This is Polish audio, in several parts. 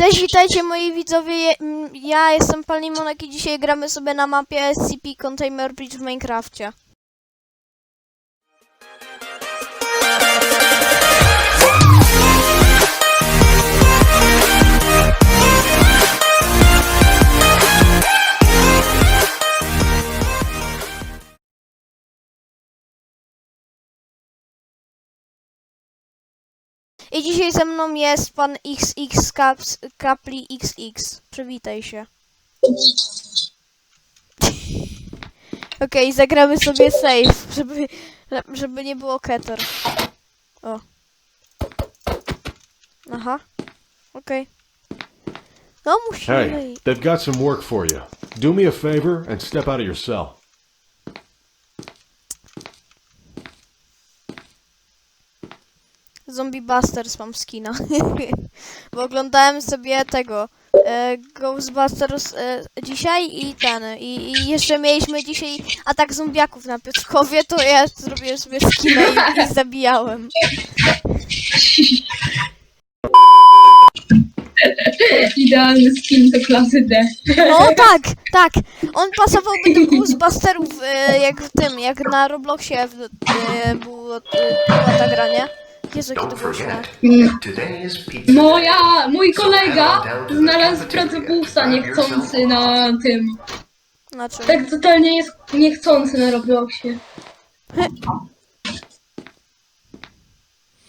Cześć, witajcie moi widzowie, ja jestem Pan Limonek i dzisiaj gramy sobie na mapie SCP Container Bridge w Minecrafcie. I dzisiaj ze mną jest pan XX Caps, Kapli XX. Przywitaj się. Okej, zagramy sobie save, żeby, żeby nie było keter. O. Aha. Okej. No musimy. Hey, they've got some work for you. Do me a favor and step out of your cell. Zombie Busters mam skina. Bo oglądałem sobie tego e, Ghostbusters e, dzisiaj i ten. I, I jeszcze mieliśmy dzisiaj atak zombiaków na Piotrkowie, to ja zrobiłem sobie skina i, i zabijałem. Idealny skin do klasy D. No tak, tak. On pasowałby do Ghostbusterów e, jak w tym, jak na Robloxie w, e, było, e, była ta gra, nie? Jezu, jakie to było źle. Today is pizza. Moja, mój kolega znalazł pracę pulsa niechcący na tym. Na czym? Tak totalnie jest niechcący na Robloxie.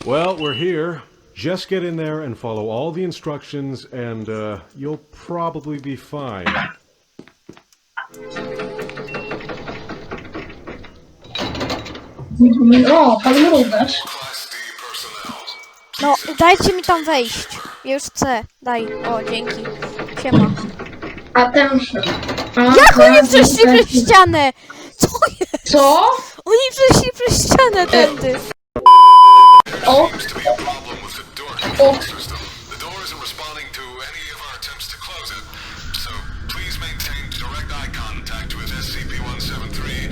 Well, we're here. Just get in there and follow all the instructions, and uh, you'll probably be fine. O, pan mrugasz. No, dajcie mi tam wejść. Ja już chcę. Daj. O, dzięki. Siema. A ten... Jak oni przeszli przez ścianę? Co jest? Co? Oni przeszli przez ścianę tędy. O, o, The door isn't responding to any of our attempts to close it, so please maintain direct eye contact with SCP-173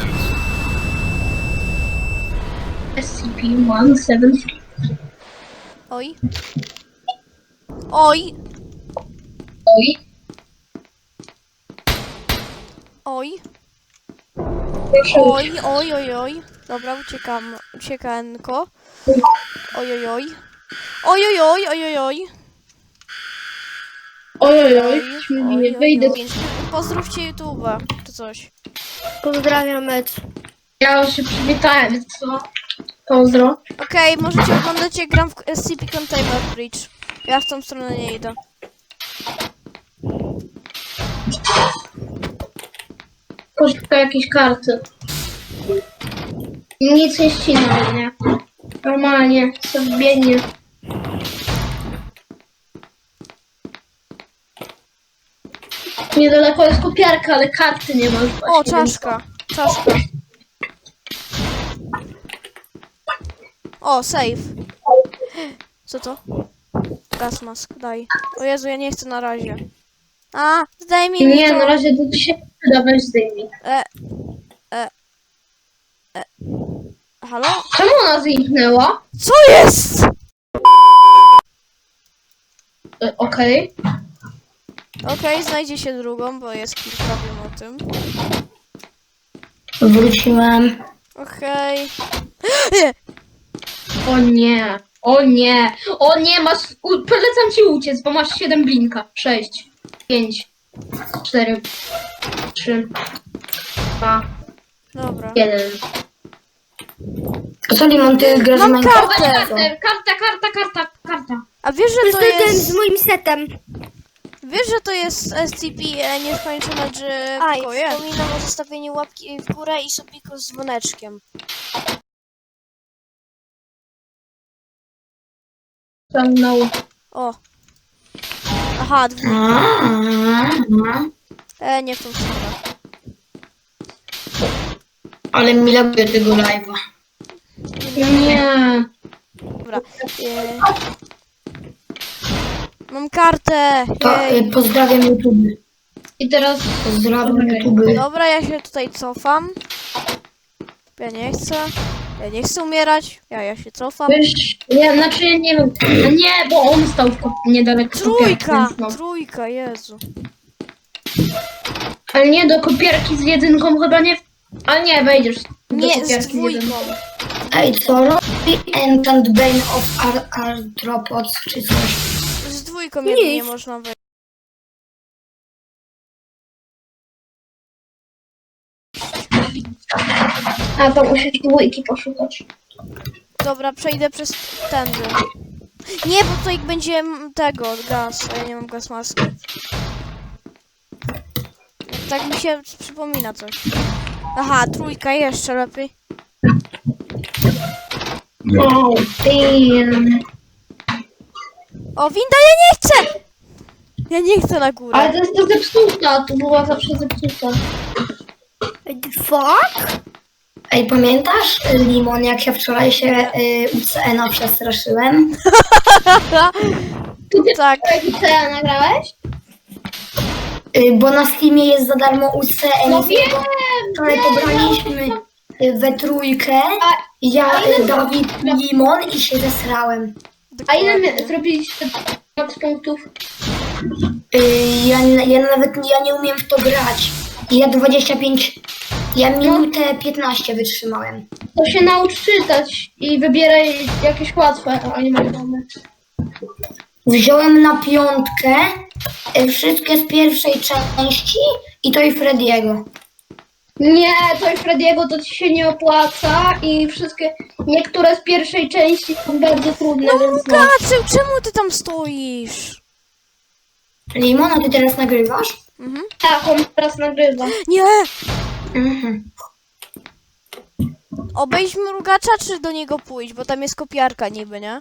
and SCP-173. Oj. Oj. Oj, Oj. Oj, oj, oj, oj. Dobra, uciekam. Uciekanko. Oj, oj, oj. Oj, oj, oj, oj, oj, oj. Oj, oj, oj, Oj, śmiesznie, oj, wyjdę. oj. Pozdrówcie YouTube'a, czy coś. Pozdrawiam, Ed. Ja już się przywitałem, co? Pozdro. Okej, możecie oglądać jak gram w SCP Container Bridge. Ja w tą stronę nie idę. Poszukaj jakieś karty. Nic nie ścinaj, nie? Normalnie, sobie biegnie. Niedaleko jest kopiarka, ale karty nie ma O, czaszka. Czaszka. O, save. Co to? Gas mask, daj. O Jezu, ja nie chcę na razie. A, zdejmij mi Nie, to. na razie to ci się przyda, weź zdejmij. E, e, e. Halo? Czemu ona zniknęła? Co jest? E, Okej. Okej, znajdzie się drugą, bo jest kilka, wiem o tym. Wróciłem. Okej. O nie, o nie, o nie, masz, u, polecam ci uciec, bo masz 7 blinka. 6, 5, 4, 3, 2, Dobra. 1. A co, Limon, ty grasz Mam Minecraft? kartę. Kartę, karta, karta, karta, karta. A wiesz, że to Jestem jest... z moim setem. Wiesz, że to jest SCP e, nieskończone drzewo? Aj, Wspominam o zostawieniu łapki w górę i subiku z dzwoneczkiem. Ciągnął. O. Aha, dwóch. E, nie w tą stronę. Ale mi laguje tego live'a. Nie. Dobra. E, mam kartę. To Jej. y, pozdrawiam YouTube. I teraz Pozdrawiam. YouTube. Dobra, ja się tutaj cofam. Ja nie chcę. Ja nie chcę umierać. Ja, ja się cofam. Wiesz, ja, znaczy ja nie wiem. Nie, bo on stał w ko- niedaleko kopiarki, Trójka! więc no. Trójka, Jezu. Ale nie, do kopierki z jedynką chyba nie... Ale nie, wejdziesz do Nie, z kopierki dwójką. jedynką. Ej, co robi Enchant Bane of Ar Arthropods czy coś? Z dwójką jedynie można wejść. A to musisz dwójki poszukać. Dobra, przejdę przez tędy. Nie, bo tutaj będzie m, tego, gaz, a ja nie mam gaz maski. Tak mi się przypomina coś. Aha, trójka jeszcze lepiej. Oh, damn. O, winda, ja nie chcę! Ja nie chcę na górę. Ale to jest to zepsuta, to była zawsze zepsuta. Fuck? Ej, pamiętasz, y, Limon, jak ja wczoraj się y, UCN-a przestraszyłem? Tak, Co ja nagrałeś? Y, bo na Steamie jest za darmo UCN. No wiem! Wczoraj pobraliśmy y, we trójkę, ja, a ile y, Dawid, Limon i się zesrałem. A ile my zrobiliście max punktów? Y, ja, ja nawet ja nie umiem w to grać. Ja 25, ja minutę 15 wytrzymałem. To się naucz czytać i wybieraj jakieś łatwe animacjone. Wziąłem na piątkę y, wszystkie z pierwszej części i to i Frediego. Nie, to i Frediego to ci się nie opłaca i wszystkie, niektóre z pierwszej części są bardzo trudne, więc no. Kacył, czemu ty tam stoisz? Limon, a ty teraz nagrywasz? Mhm. Tak, on teraz nagrywa. Nie! Mhm. Obejdź mrugacza, czy do niego pójść, bo tam jest kopiarka niby, nie?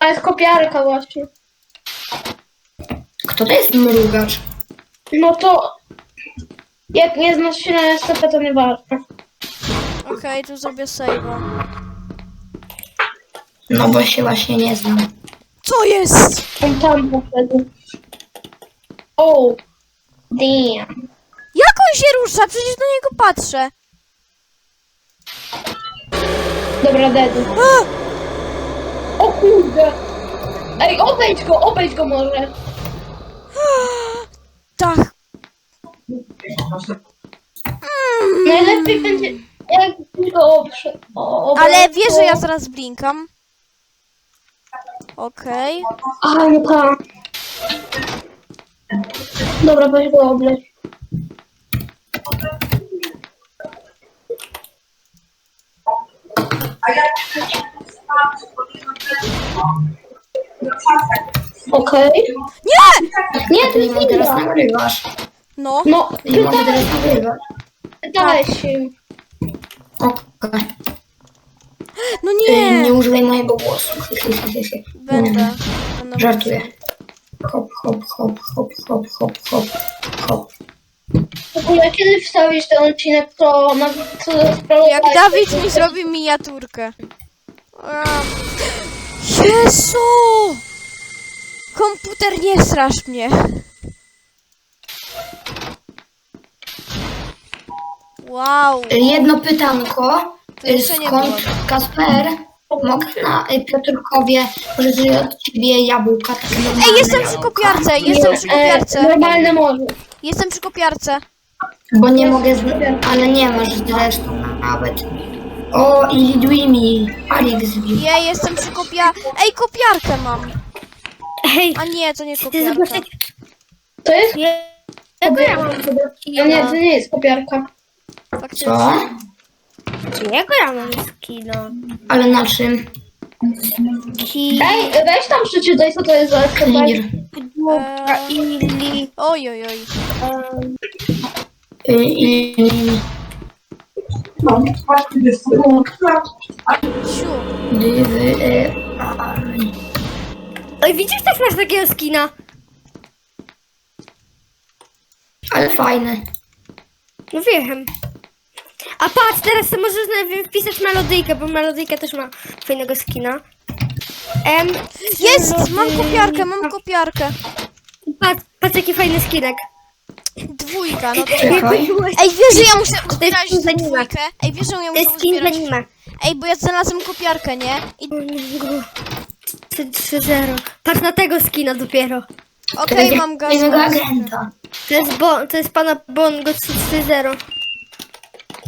A jest kopiarka właśnie. Kto to jest mrugacz? No to jak nie znasz się na SCP, to nie warto. Okej, tu zrobię save'a. No bo się właśnie nie znam. Co jest? On tam wtedy. Oh, damn. Jak on się rusza? Przecież do niego patrzę. Dobra, dedu. A! O kurde. Ej, obejdź go, obejdź go może. Tak. Najlepiej będzie, jak go o- Ale to- że ja zaraz blinkam. Okej. A, no tak. Dobra, weź go obleć. Okej. Nie! Nie, to jest Limon, teraz inna. nagrywasz. No. No, Limon, ty pytałeś, teraz nagrywasz. pytałeś się. Okej. Hop, hop, hop, hop, hop, hop, hop, hop. W ogóle, kiedy wstawisz ten odcinek, to na co Jak Dawid mi zrobi miniaturkę. Jezu! Komputer, nie strasz mnie. Wow. Jedno pytanko. To jeszcze nie Skąd. Kasper mógł na y, Piotrkowie pożyczyć od ciebie jabłka takie normalne Ej, jestem przy kopiarce, jestem przy kopiarce. E, normalne może. Jestem przy kopiarce. Bo nie mogę, z... ale nie masz zresztą nawet. O, i Lidwimi. Alik zbił. Ja jestem przy kopia... Ej, kopiarkę mam. Hej, A nie, to nie ty kopiarka. zobaczyć. To jest? Jaką ja mam nie, to nie jest kopiarka. Faktycznie. Co? Jaką ja mam skilla? Ale na czym? Ej, weź tam przeczytaj, co to jest za SCP. Clear. Dobra, ili... Oj, oj, oj. Y, I... Siu. Dywy... y, a, Oj, widzisz, też masz takiego skina? Ale fajne. No wiem. A patrz, teraz to możesz nawet wpisać melodyjkę, bo melodyjka też ma fajnego skina. Em, Jest! Mam kopiarkę, mam kopiarkę. Patrz, patrz jaki fajny skinek. Dwójka, no to... Czekaj. Ej, wiesz, że ja muszę uzbierać skin zanima. dwójkę? Ej, wiesz, że ja To muszę jest skin uzbierać... anime. Ej, bo ja znalazłem kopiarkę, nie? I 3-0. Patrz na tego skina dopiero. okej, mam gaz. Jednego agenta. To jest, bo, to jest pana Bongo 3-0.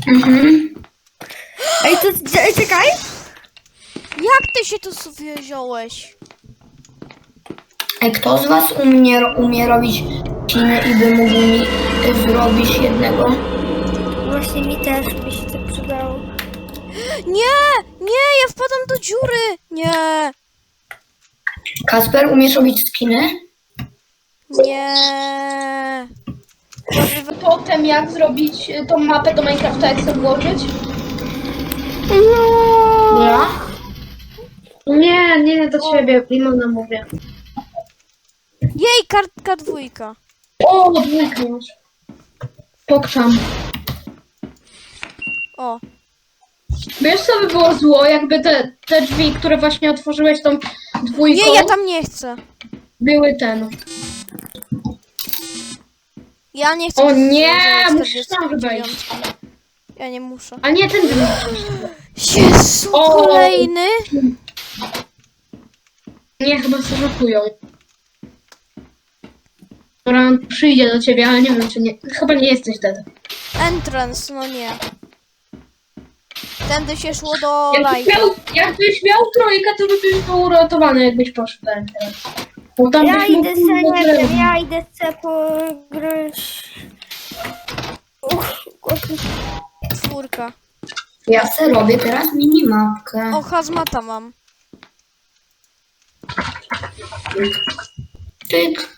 Mhm. Ej, to cze- czekaj. Jak ty się tu sobie wziąłeś? Ej, kto z was umie, umie robić ciny i by mógł mi zrobić jednego? Właśnie mi też by się to przydało. Nie! Nie, ja wpadam do dziury! Nie! Kasper, umiesz robić skiny? Nie! Potem jak zrobić y, tą mapę do Minecrafta, jak chcę włożyć? Ja? Nie, nie do ciebie, Limona mówię. Jej, kartka dwójka. O, dwójkę masz. Pokczam. O, Wiesz co by było zło, jakby te, te drzwi, które właśnie otworzyłeś tą dwójką, nie, ja tam nie chcę. były ten. Ja nie chcę. O nie, musisz tam 49. wejść. Ja nie muszę. A nie ten drzwi. Jezu, O! kolejny? Nie, chyba się żartują. Dobra, on przyjdzie do ciebie, ale nie wiem czy nie. Chyba nie jesteś wtedy. Entrance, no nie. Tędy się szło do Jakbyś miał, jakbyś miał trójkę, to byś był uratowany, jakbyś poszedł ten teraz. Bo tam Ja byś mógł idę se, nie wiem, ja idę se pograć. Uch, uch. Czwórka. Ja se robię teraz minimapkę. O, hazmata mam. Tyk.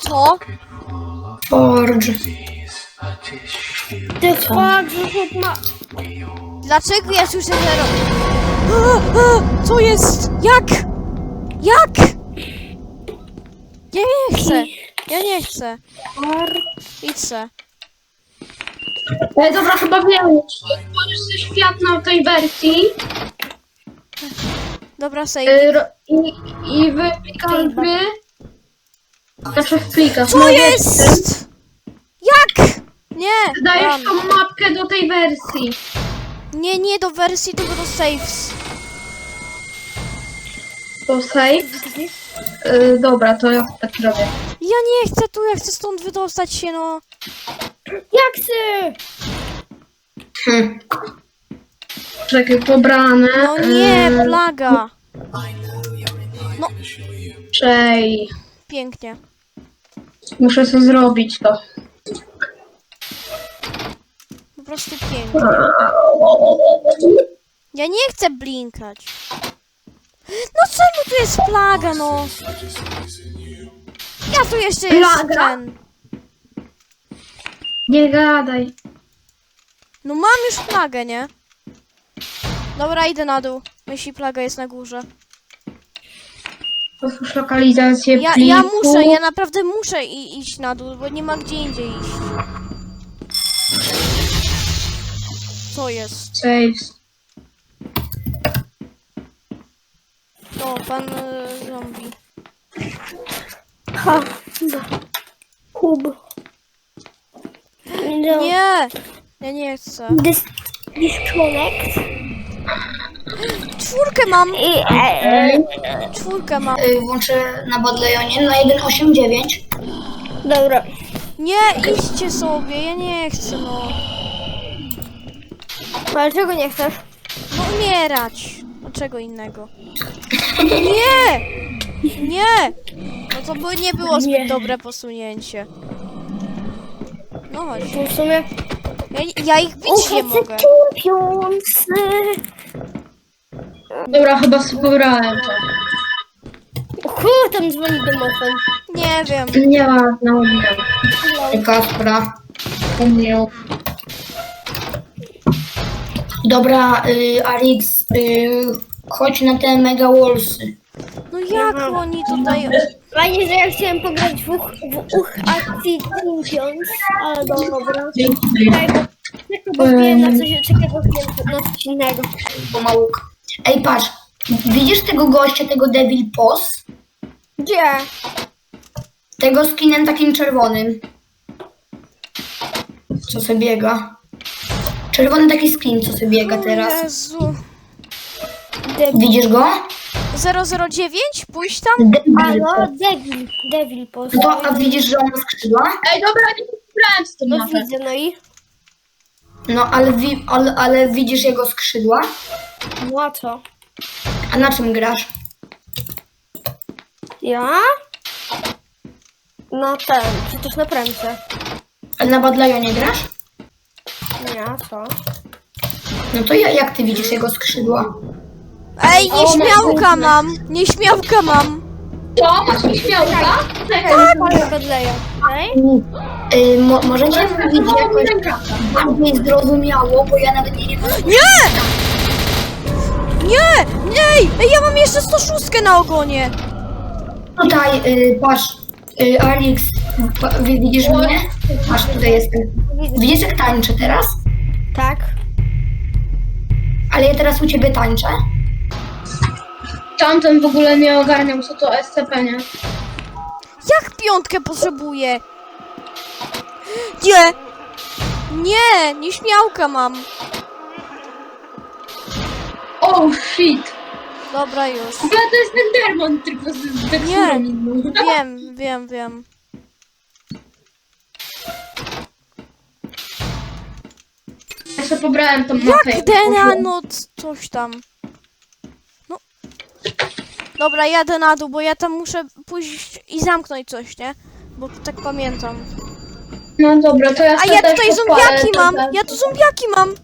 Co? Forge. Ty fuck, że chłop ma... Dlaczego ja słyszę zero? A, a, Co jest? Jak? Jak? Ja nie chcę. Ja nie chcę. Idź se. Ej, dobra, chyba wiem. Możesz sobie świat na tej wersji Dobra, save. y, ro- i, i w plikach gry. Znaczy w plikach. Co no jest? Nie. Dajesz run. tą mapkę do tej wersji. Nie, nie do wersji, tylko do saves. To save. Y, dobra, to ja tak robię. Ja nie chcę tu, ja chcę stąd wydostać się, no. Jak ty? Hm. Czekaj, pobrane. No nie, y, plaga. Czej. Pięknie. Muszę sobie zrobić to. Po prostu pięknie. Ja nie chcę blinkać. No czemu tu jest plaga, no? Ja tu jeszcze jest Plaga? ten. Nie gadaj. No mam już plagę, nie? Dobra, idę na dół. Jeśli plaga jest na górze. Otwórz lokalizację Ja, pliku. ja muszę, ja naprawdę muszę i, iść na dół, bo nie ma gdzie indziej iść. Co jest? Saves. O, pan y, zombie. Ha. Kub. No. Nie! Ja nie chcę. Dis disconnect. Czwórkę mam! I, e, e, Czwórkę mam. Y, Włączę na Badlejonie na 1.8.9. dobra. Nie, idźcie sobie, ja nie chcę, no. Ale czego nie chcesz? No umierać. No czego innego? Nie! Nie! No to by nie było zbyt Nie. dobre posunięcie. No chodź. W sumie... Ja, ja ich bić nie mogę. Championsy. Dobra, chyba sobie pobrałem to. O tam dzwoni domofon. Nie wiem. Nie ma, no nie Ej, Kaspra. Umiał. Dobra, y, Arix, y, chodź na te mega wallsy. No jak oni tutaj... Fajnie, że ja chciałem pograć w uch, w uch akcji Champions, ale dobra. Czekaj, bo czekaj, bo wiem na coś, czekaj, bo wiem na coś innego. Pomału. Ej, patrz. Widzisz tego gościa, tego Devil Boss? Gdzie? Tego skinem takim czerwonym. Co sobie biega. Czerwony taki skin, co sobie biega teraz. Jezu. Widzisz go? 009? Pójść tam? Devil A no, Boss. Devil, Devil Post. No to, a widzisz, że on ma skrzydła? Ej, dobra, nie wybrałem z tym No mapę. widzę, no i? No, ale, wi- ale, ale widzisz jego skrzydła? No a co? A na czym grasz? Ja? No ten, przecież na prędce. Ale na Badlajonie grasz? Nie, a co? No to ja, jak ty widzisz jego skrzydła? Ej, nieśmiałka mam! Nieśmiałka mam! To, masz nieśmiałka? Czekaj, Pole Bedleja, okej? Y, mo, możecie mówić jakoś bardziej zrozumiało, bo ja nawet nie wiem. Nie! Nie! Nie! Ej, ja mam jeszcze 106 na ogonie! Tutaj, y, patrz, y, Alex, pa, widzisz mnie? Patrz, tutaj jestem. Widzisz jak tańczę teraz? Tak. Ale ja teraz u ciebie tańczę. Tamten w ogóle nie ogarniał, co to SCP, nie? Jak piątkę potrzebuję? Nie! Nie! Nieśmiałka mam! Oh shit! Dobra już. W ogóle to jest Enderman, tylko z, z teksturą Nie. inną. Wiem, wiem, wiem. Sobie pobrałem tą mapę. Jak Denano coś tam. No. Dobra, jadę na dół, bo ja tam muszę pójść i zamknąć coś, nie? Bo tak pamiętam. No dobra, to ja A sobie ja też tutaj podpalę zombiaki to mam! ten- Ja tu zombiaki mam!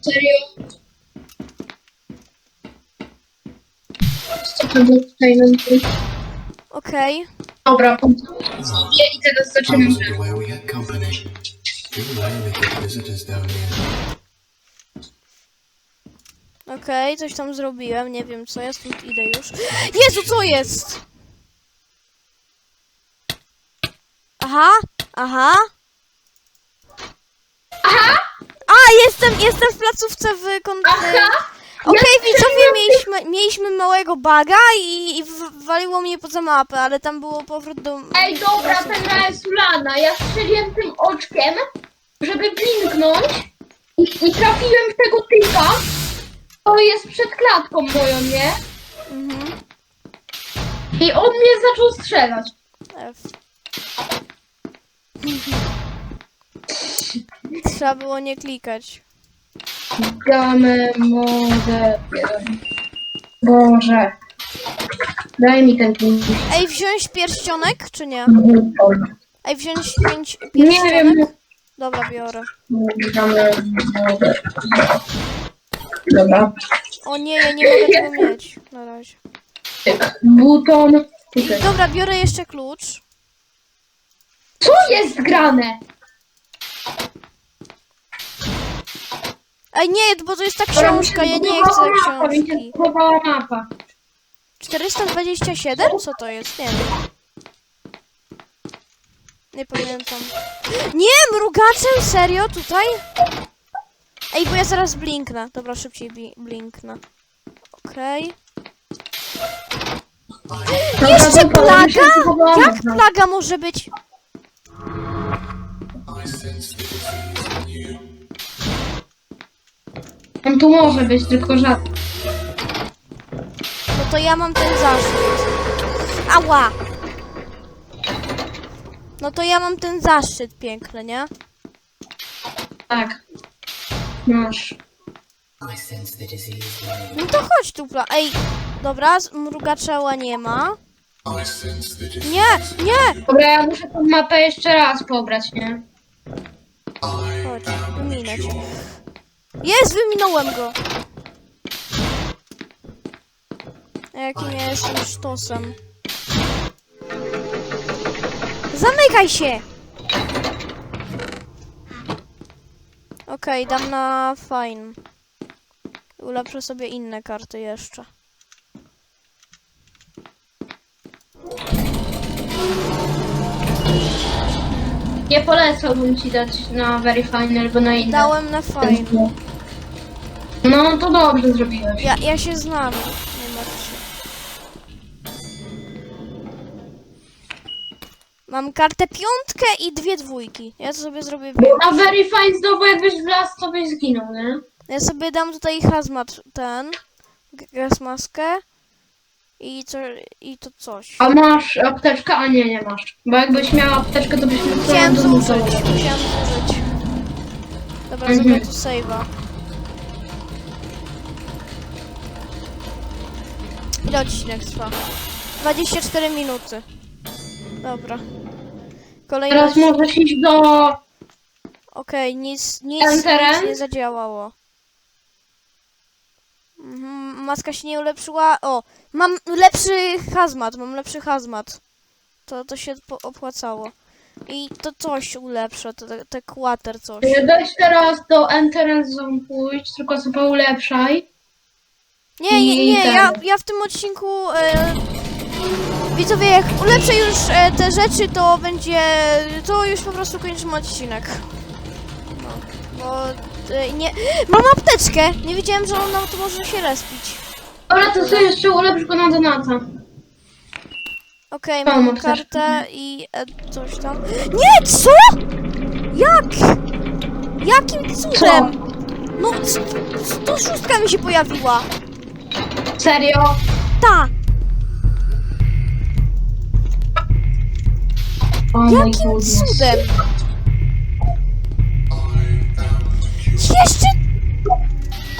Serio? Co to było tutaj nam tu? Okej. Dobra, sobie i teraz I zaczynam. wasn't aware we had company. Visitors down here. Okej, coś tam zrobiłem, nie wiem co, ja stąd idę już. Jezu, co jest? Aha, aha. Aha! A, jestem, jestem w placówce w kon... Okej, widzowie, mieliśmy, mieliśmy małego baga i, i waliło mnie poza mapę, ale tam było powrót do... Ej, dobra, ten jest Ulana. Ja strzeliłem tym oczkiem, klatką moją, nie? Mhm. I on mnie zaczął strzelać. F. Trzeba było nie klikać. Gamę mogę. Boże. Daj mi ten klucz. Ej, wziąć pierścionek, czy nie? Ej, wziąć pięć Nie pierścionek? wiem. Dobra, biorę. Dobra. O nie, ja nie mogę tego mieć. Na razie. Buton. Tutaj. dobra, biorę jeszcze klucz. Co jest grane? Ej, nie, bo to jest ta Dobra, książka, ja nie chcę mapa, mi się książki. mapa. 427? Co to jest? Nie wiem. Nie pamiętam. Nie, mrugaczem? Serio? Tutaj? Ej, bo ja zaraz blinknę. Dobra, szybciej blinknę. Okej. Dobra, Jeszcze plaga? Jak mapa. plaga może być? On tu może być, tylko rzadko. No to ja mam ten zaszczyt. Ała! No to ja mam ten zaszczyt piękny, nie? Tak. Masz. No to chodź tu, pla. Ej, dobra, z- mrugaczała nie ma. Nie, nie! Dobra, ja muszę tą mapę jeszcze raz pobrać, nie? Chodź, pure. Jest, wyminąłem go! Jakim ja jestem sztosem. Zamykaj się! Okej, dam na fine. Ulepszę sobie inne karty jeszcze. Nie polecałbym ci dać na Very Fine albo na inne. Dałem na fine. No to dobrze zrobiłeś. Ja, ja się znam, nie martw Mam kartę piątkę i dwie dwójki. Ja to sobie zrobię na Verify znowu jakbyś wlazł, to byś zginął, nie? Ja sobie dam tutaj hazmat ten, g- gaz maskę i co, i to coś. A masz apteczkę? A nie, nie masz. Bo jakbyś miał apteczkę, to byś mógł zużyć, domu musiałem zużyć. Dobra, Mhm. zrobię tu save'a. Ile odcinek trwa? 24 minuty. Dobra. Kolejny Teraz możesz iść do... Okej, nic, nic, Enterem? nic nie zadziałało. Mhm, maska się nie ulepszyła. O, mam lepszy hazmat, mam lepszy hazmat. To, to się po- opłacało. I to coś ulepsza, to te, te kłater coś. Weź teraz do Entrance Zone pójść, tylko sobie ulepszaj. Nie, nie, nie, ja, ja w tym odcinku... E, widzowie, jak ulepszę już e, te rzeczy, to będzie... To już po prostu kończymy odcinek. No, bo... E, nie... Mam apteczkę! Nie wiedziałem, że ona tu może się respić. Dobra, to sobie jeszcze ulepsz go na Donata. Okej, Mam mam apteczkę. kartę i e, coś tam. Nie, co? Jak? Jakim cudem? No, 106 mi się pojawiła. Serio? Ta! Jakim cudem? Jeszcze...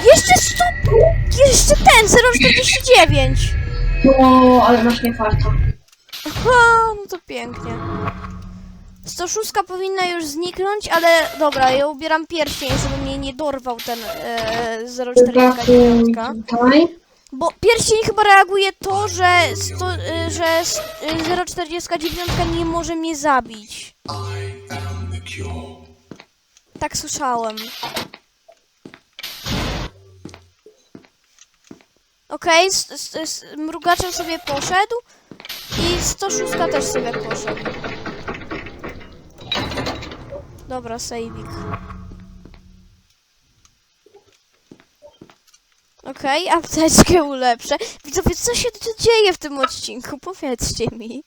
Jeszcze 100... Jeszcze ten, 049. O, ale masz nie farta. Aha, no to pięknie. 106 powinna już zniknąć, ale dobra, ja ubieram pierścień, żeby mnie nie dorwał ten e, 049. Bo pierścień chyba reaguje to, że, sto, e, że s- e, 049 nie może mnie zabić. Tak słyszałem. Okej, s- mrugaczem sobie poszedł i 106 też sobie poszedł. Dobra, sejwik. Okej, apteczkę ulepszę. Widzowie, co się tu dzieje w tym odcinku? Powiedzcie mi.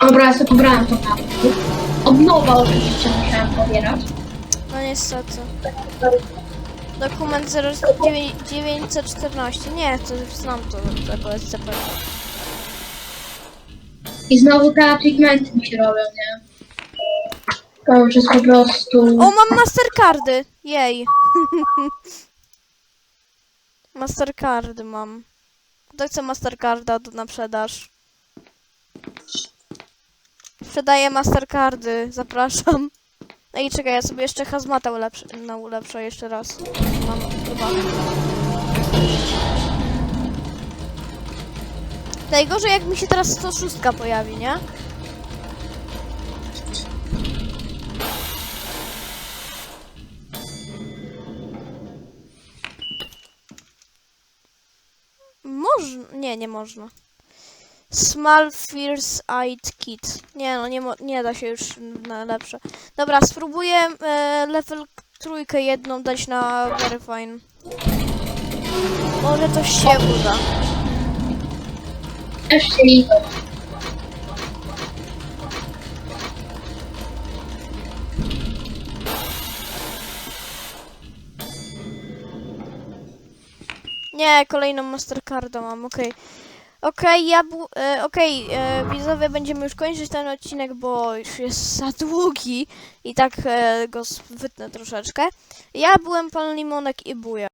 Dobra, ja sobie pobrałem to tam. Od nowa oczywiście musiałem pobierać. No niestety. Dokument 0914. Nie, to już znam to, tego SCP. I znowu te achievements mi się robią, nie? Po prostu... O, mam mastercardy! Jej. mastercardy mam. Kto chce mastercarda to na sprzedaż? Sprzedaję mastercardy, zapraszam. No i czekaj, ja sobie jeszcze hazmata ulepszę, no, ulepszę jeszcze raz. Mam chyba. Najgorzej jak mi się teraz 106 pojawi, nie? Można. Nie, nie można. Small Fierce Eyed Kid. Nie no, nie, nie da się już na lepsze. Dobra, spróbuję e, level trójkę jedną dać na Very Fine. Może coś się uda. Też Nie, kolejną Mastercarda mam, okej. Okej, ja bu- e, okej, e, widzowie, będziemy już kończyć ten odcinek, bo już jest za długi i tak e, go wytnę troszeczkę. Ja byłem pan Limonek i Buja.